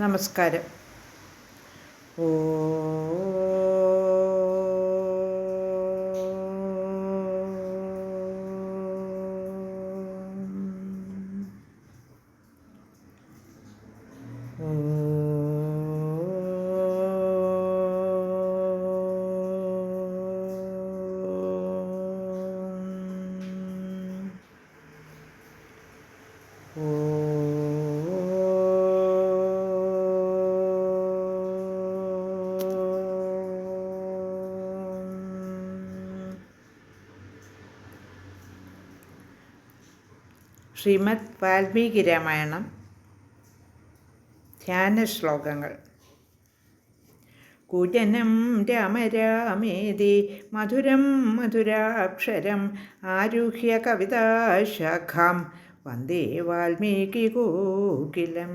നമസ്കാരം. ഓ ശ്രീമദ് വാൽമീകി രാമായണം ധ്യാന ശ്ലോകങ്ങൾ. കുജനം രാമരാമേതി മധുരം മധുരാക്ഷരം ആരുഹ്യ കവിതാശാഖാം വന്ദേ വാൽമീകി കോകിലം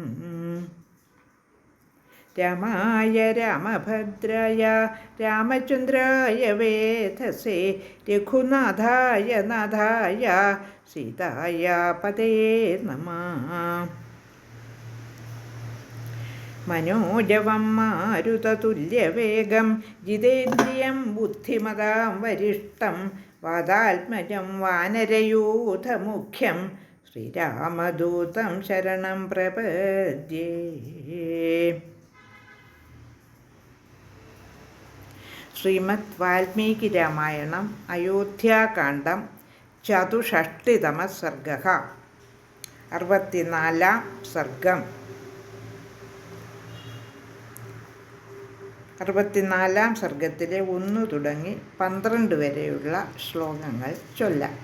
രാമായ രാമഭദ്രയ രാമചന്ദ്രായ വേധസേ രഘുനാഥായ നാഥായ സീതായ പതേ നമ. മനോജവം മാരുതതുല്യവേഗം ജിതേന്ദ്രിയം ബുദ്ധിമതാം വരിഷ്ടം വാദാത്മജം വാനരയൂഥമുഖ്യം ശ്രീരാമദൂതം ശരണം പ്രപദ്യേ. ശ്രീമദ് വാൽമീകി രാമായണം അയോധ്യാകാന്ഡം ചതുഷഷ്ടിതമ സർഗ അറുപത്തിനാലാം സർഗം. അറുപത്തിനാലാം സർഗത്തിലെ ഒന്ന് തുടങ്ങി പന്ത്രണ്ട് വരെയുള്ള ശ്ലോകങ്ങൾ ചൊല്ലാം.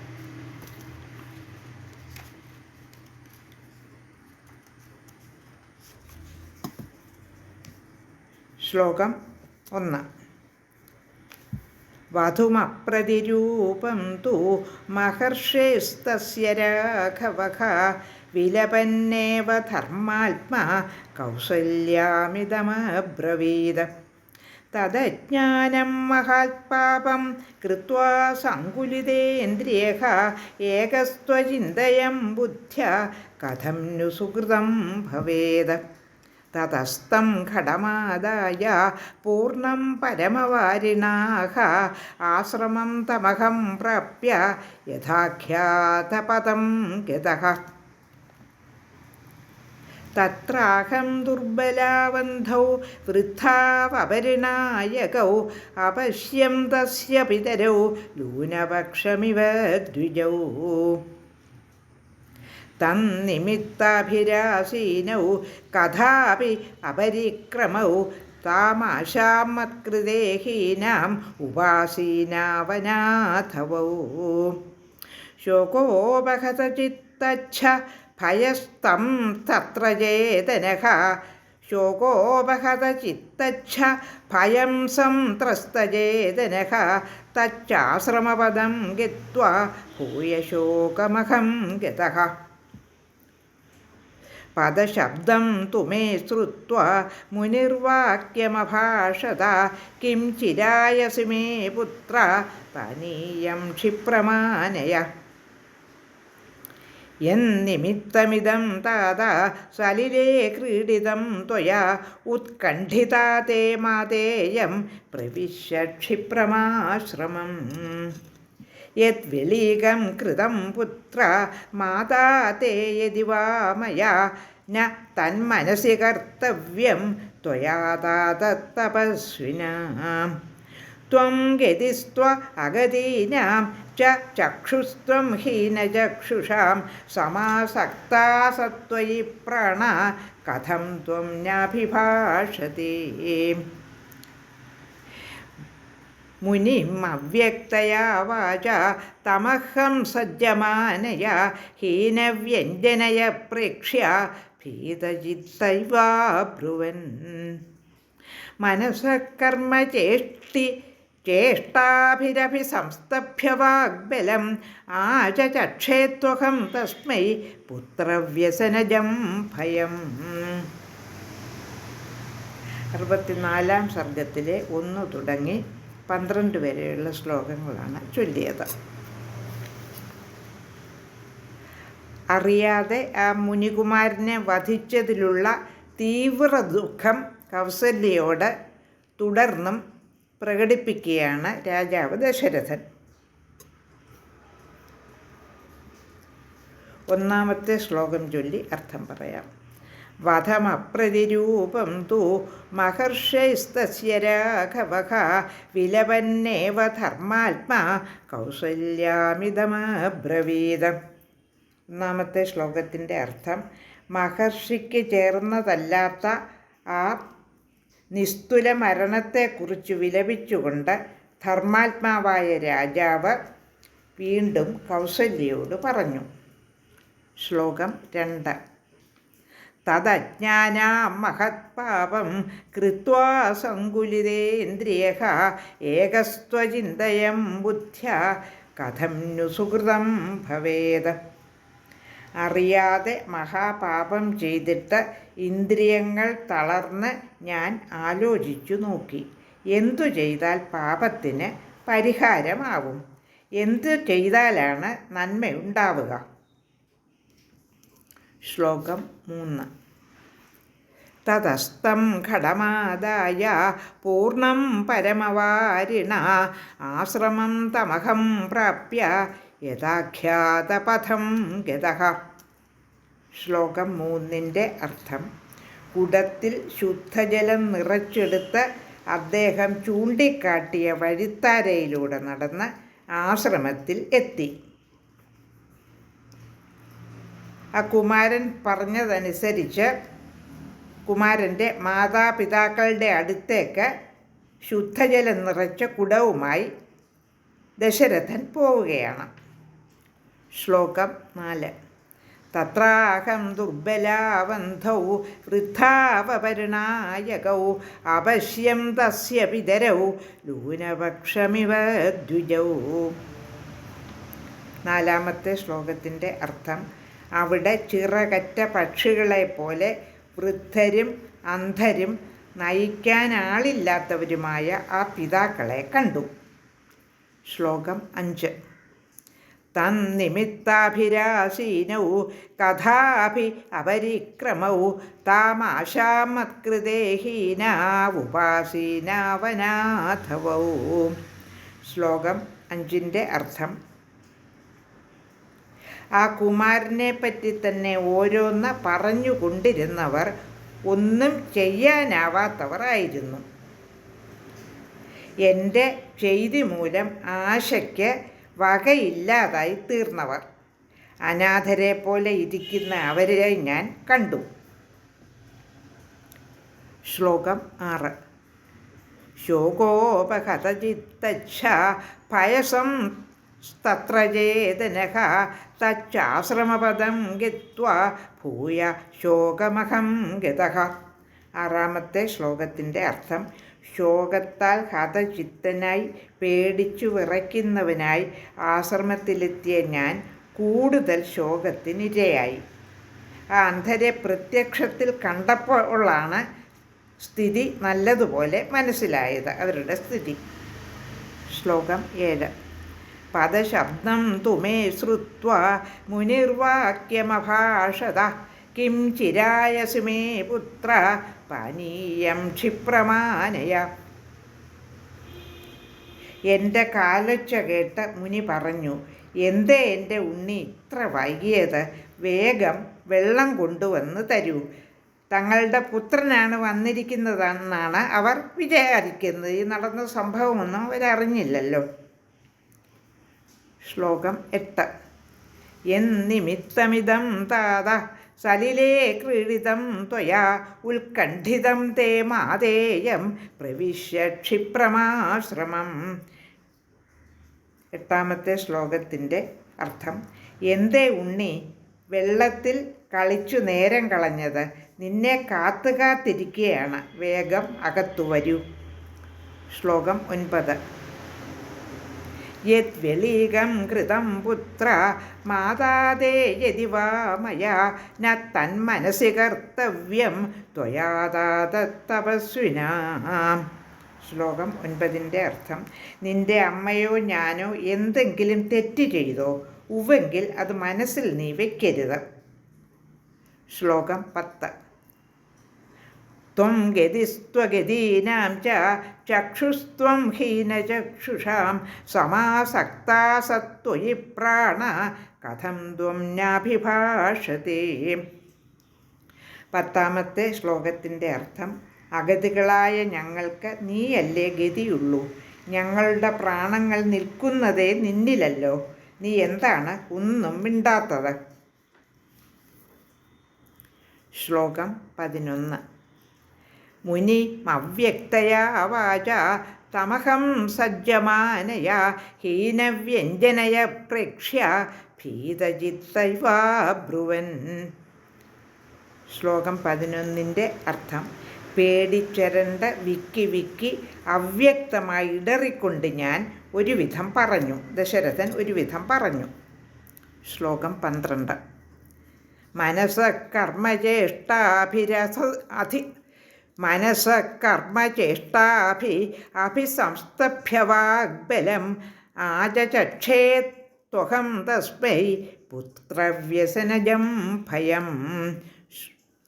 ശ്ലോകം ഒന്ന്. വധുമപ്രതിരൂപം തു. മഹർഷേസ്തസ്യ രാഘവഃ. വിലപന്നേവ ധർമാത്മാ. കൗസല്യാമിതമബ്രവീത്. തദജ്ഞാനം മഹാത്പാപം കൃത്വാ സങ്കുലിതേന്ദ്രിയഃ. ഏകസ്ത്വചിന്തയം ബുദ്ധ്യ. കഥം നു സുഹൃതം ഭവേത് തതസ്തം ഘടമാദായ പൂർണം പരമവാരിണാഹ ആശ്രമം തമഹം പ്രാപ്യ യഥാഖ്യാതപദം ഗതഃ. തത്രാഹം ദുർബലാവന്ധൗ വൃദ്ധാവപരിണായകൗ അപശ്യം തസ്യ പിതരൗ ലൂനപക്ഷമിവ ദ്വിജൗ. തന്നിമിത്താഭിരാസീനൗ കഥാപി അപരിക്രമൗ താമാശാം മത്കൃതേഹീനാം ഉപാസീനാവനാഥവൗ. ശോകോപഹതചിത്തച്ഛ ഭയസ്തം തത്ര ചേതനഃ ശോകോപഹതചിത്തച്ഛ ഭയം സംത്രസ്തചേതനഃ തച്ചാശ്രമപദം ഗത്വാ ഭൂയശോകമഹം ഗതഃ. പദശബ്ദം തുമേ ശ്രുത്വാ മുനിർവാക്യമഭാഷത. കിം ചിരായസി മേ പുത്ര പാനീയം ക്ഷിപ്രമാനയ. എന്നിമിത്തമിതം താത സലിലേ ക്രീഡിതം ത്വയാ. ഉത്കണ്ഠിതാ തേ മാതേയം പ്രവിശ്യ ക്ഷിപ്രമാശ്രമം. യദ്വലീകം കൃതം പുത്ര മാതാ തേ യതി വാ മയാ ന തന്മനസി കർത്തവ്യം ത്വയാ त्वं ത്വം ഗതിസ്ത്വ അഗതീനാം ച ചക്ഷുസ്ത്വം ഹീനചക്ഷുഷാം സമാസക്താ സത്വയി कथं കഥം ത്വം മുനിം അവ്യക്തയാവാച തമഹം സജ്ജമാനയ ഹീനവ്യഞ്ജനയ പ്രേക്ഷ്യ ഭീതചിത്തൈവാബ്രുവൻ മനസകർമ്മചേഷ്ടി ചേഷ്ടാഭിരഭി സംസ്തഭ്യവാഗ്ബലം ആചചക്ഷേത്വഹം തസ്മൈ പുത്രവ്യസനജം ഭയം അറുപത്തിനാലാം സർഗത്തിലെ ഒന്ന് തുടങ്ങി പന്ത്രണ്ട് വരെയുള്ള ശ്ലോകങ്ങളാണ് ചൊല്ലിയത്. അറിയാതെ ആ മുനികുമാരനെ വധിച്ചതിലുള്ള തീവ്ര ദുഃഖം കൗസല്യയോട് തുടർന്നും പ്രകടിപ്പിക്കുകയാണ് രാജാവ് ദശരഥൻ. ഒന്നാമത്തെ ശ്ലോകം ചൊല്ലി അർത്ഥം പറയാം. വധമപ്രതിരൂപം തു മഹർഷൈസ്തസ്യ രാഘവ വിലപന്നേവ ധർമാത്മാ കൗസല്യാമിതമബ്രവീതം ഒന്നാമത്തെ ശ്ലോകത്തിന്റെ അർത്ഥം മഹർഷിക്ക് ചേർന്നതല്ലാത്ത ആ നിസ്തുല മരണത്തെക്കുറിച്ച് വിലപിച്ചുകൊണ്ട് ധർമാത്മാവായ രാജാവ് വീണ്ടും കൗസല്യയോട് പറഞ്ഞു. ശ്ലോകം രണ്ട്. തദജ്ഞാനാം മഹത്പാപം കൃത്വാ സങ്കുലിതേന്ദ്രിയ ഏകസ്ത്വചിന്തയം ബുദ്ധ്യ കഥം നു സുഹൃതം ഭവേത് അറിയാതെ മഹാപാപം ചെയ്തിട്ട് ഇന്ദ്രിയങ്ങൾ തളർന്ന് ഞാൻ ആലോചിച്ചു നോക്കി. എന്തു ചെയ്താൽ പാപത്തിന് പരിഹാരമാവും? എന്തു ചെയ്താലാണ് നന്മയുണ്ടാവുക? ശ്ലോകം മൂന്ന്. തതസ്തം ഘടമാദായ പൂർണം പരമവാരിണ ആശ്രമം തമഹം പ്രാപ്യ യഥാഖ്യാതപഥം ഗത ശ്ലോകം മൂന്നിന്റെ അർത്ഥം കുടത്തിൽ ശുദ്ധജലം നിറച്ചെടുത്ത് അദ്ദേഹം ചൂണ്ടിക്കാട്ടിയ വഴിത്താരയിലൂടെ നടന്ന് ആശ്രമത്തിൽ എത്തി. ആ കുമാരൻ പറഞ്ഞതനുസരിച്ച് കുമാരന്റെ മാതാപിതാക്കളുടെ അടുത്തേക്ക് ശുദ്ധജലം നിറച്ച കുടവുമായി ദശരഥൻ പോവുകയാണ്. ശ്ലോകം നാല്. തത്രാഹം ദുർബലാവന്ധൗ വൃദ്ധാവപരുണായകൗ അവശ്യം തസ്യ പിതരൗ ലൂനപക്ഷമിവ ദ്വിജൗ. നാലാമത്തെ ശ്ലോകത്തിന്റെ അർത്ഥം അവിടെ ചിറകറ്റ പക്ഷികളെ പോലെ വൃദ്ധരും അന്ധരും നയിക്കാനാളില്ലാത്തവരുമായ ആ പിതാക്കളെ കണ്ടു. ശ്ലോകം അഞ്ച്. തന്നിമിത്താഭിരാശീനൗ കഥാഭി അപരിക്രമൗ താമാശാമത്കൃതേഹീനാവുപാസീനാവനാഥവൗ ശ്ലോകം അഞ്ചിന്റെ അർത്ഥം ആ കുമാരനെ പറ്റി തന്നെ ഓരോന്ന് പറഞ്ഞുകൊണ്ടിരുന്നവർ ഒന്നും ചെയ്യാനാവാത്തവർ ആയിരുന്നു. എന്റെ ചെയ്തി മൂലം ആശയ്ക്ക് വകയില്ലാതായി തീർന്നവർ. അനാഥരെ പോലെ ഇരിക്കുന്ന അവരെ ഞാൻ കണ്ടു. ശ്ലോകം ആറ്. ശോകോപകഥിത്തച്ഛ ഭയസം തത്ര ചേതനഃ തച്ചാശ്രമപദം ഗത്വാ ഭൂയ ശോകമഹം ഗതഃ. ആറാമത്തെ ശ്ലോകത്തിന്റെ അർത്ഥം ശോകത്താൽ ഹതചിത്തനായി പേടിച്ചു വിറയ്ക്കുന്നവനായി ആശ്രമത്തിലെത്തിയ ഞാൻ കൂടുതൽ ശോകത്തിനിരയായി. ആ അന്ധരെ പ്രത്യക്ഷത്തിൽ കണ്ടപ്പോഴാണ് സ്ഥിതി നല്ലതുപോലെ മനസ്സിലായത് അവരുടെ സ്ഥിതി. ശ്ലോകം ഏഴ്. പദശബ്ദം തുമേ ശ്രുവ മുനിർവാക്യമഭാഷത. കിം ചിരായസി മേ പുത്ര പാനീയം ക്ഷിപ്രമാനയ. എന്റെ കാലൊച്ച കേട്ട മുനി പറഞ്ഞു എന്തേ എന്റെ ഉണ്ണി ഇത്ര വൈകിയത്? വേഗം വെള്ളം കൊണ്ടുവന്ന് തരൂ. തങ്ങളുടെ പുത്രനാണ് വന്നിരിക്കുന്നതെന്നാണ് അവർ വിചാരിക്കുന്നത്. ഈ നടന്ന സംഭവമൊന്നും അവരറിഞ്ഞില്ലല്ലോ. ശ്ലോകം എട്ട്. എന്നിമിത്തമിതം താത സലിലേ ക്രീഡിതം ത്വയാ ഉത്കണ്ഠിതം തേ മാതേയം പ്രവിശ്യ ക്ഷിപ്രമാശ്രമം. എട്ടാമത്തെ ശ്ലോകത്തിന്റെ അർത്ഥം എന്തേ ഉണ്ണി വെള്ളത്തിൽ കളിച്ചു നേരം കളഞ്ഞത്. നിന്നെ കാത്തു കാത്തിരിക്കുകയാണ് വേഗം അകത്തു വരൂ. ശ്ലോകം ഒൻപത്. യദ്വ്യളീകം കൃതം പുത്ര മാതാദേ യതി വാ മയാ ന തന്മനസി കർത്തവ്യം ത്വയാതാതപസ്വിനാം ശ്ലോകം ഒൻപതിന്റെ അർത്ഥം നിന്റെ അമ്മയോ ഞാനോ എന്തെങ്കിലും തെറ്റ് ചെയ്തോ ഉവെങ്കിൽ അത് മനസ്സിൽ നീ വയ്ക്കരുത് ശ്ലോകം പത്ത്. ത്വം ഗതിസ്ത്വഗതീനാം ച ചക്ഷുസ്ത്വം ഹീനചക്ഷുഷാം സമാസക്താ സത്വയി പ്രാണ കഥം ത്വം നാഭിഭാഷത്തെ പത്താമത്തെ ശ്ലോകത്തിന്റെ അർത്ഥം അഗതികളായ ഞങ്ങൾക്ക് നീയല്ലേ ഗതിയുള്ളൂ? ഞങ്ങളുടെ പ്രാണങ്ങൾ നിൽക്കുന്നതേ നിന്നിലല്ലോ? നീ എന്താണ് ഒന്നും മിണ്ടാത്തത്? ശ്ലോകം പതിനൊന്ന്. മുനി അവ്യക്തയാ വാച തമഹം സജ്ജമാനയ ഹീനവ്യഞ്ജനയ പ്രേക്ഷ്യ ഭീതജിത്തൈവാ ബ്രുവൻ. ശ്ലോകം പതിനൊന്നിന്റെ അർത്ഥം പേടിച്ചരണ്ട വിക്കി വിക്കി അവ്യക്തമായി ഇടറിക്കൊണ്ട് ഞാൻ ഒരുവിധം പറഞ്ഞു. ദശരഥൻ ഒരുവിധം പറഞ്ഞു. ശ്ലോകം പന്ത്രണ്ട്. മനസ്സ കർമ്മജ്യേഷ്ഠാഭിരസ അധി മനസ്സ കർമ്മചേഷ്ടാഭി അഭിസംസ്തഭ്യവാഗ്ബലം ആചചക്ഷേ ത്വഹം തസ്മൈ പുത്രവ്യസനജം ഭയം.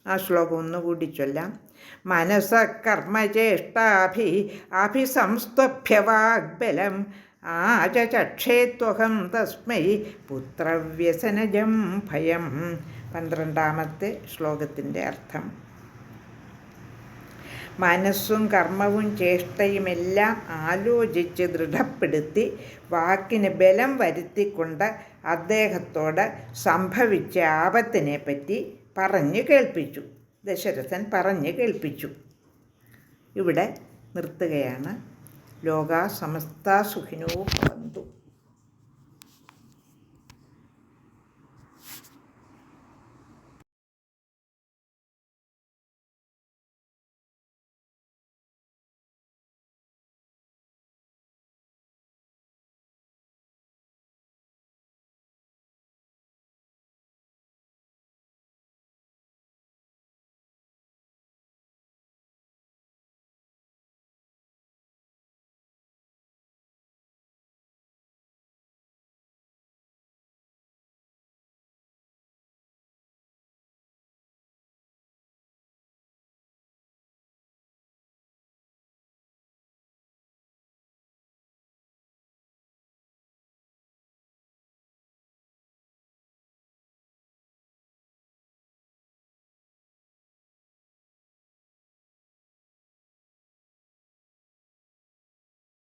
ആ ശ്ലോകം ഒന്നുകൂടി ചൊല്ലാം. മനസ്സ കർമ്മചേഷ്ടാഭി അഭിസംസ്തഭ്യവാഗ്ബലം ആചചക്ഷേത്വഹം തസ്മൈ പുത്രവ്യസനജം ഭയം. പന്ത്രണ്ടാമത്തെ ശ്ലോകത്തിന്റെ അർത്ഥം. മനസ്സും കർമ്മവും ചേഷ്ടയുമെല്ലാം ആലോചിച്ച് ദൃഢപ്പെടുത്തി വാക്കിന് ബലം വരുത്തിക്കൊണ്ട് അദ്ദേഹത്തോട് സംഭവിച്ച ആപത്തിനെ പറ്റി പറഞ്ഞു കേൾപ്പിച്ചു. ദശരഥൻ പറഞ്ഞു കേൾപ്പിച്ചു. ഇവിടെ നിർത്തുകയാണ്. ലോകാ സമസ്ത സുഖിനോ ഭവന്തു.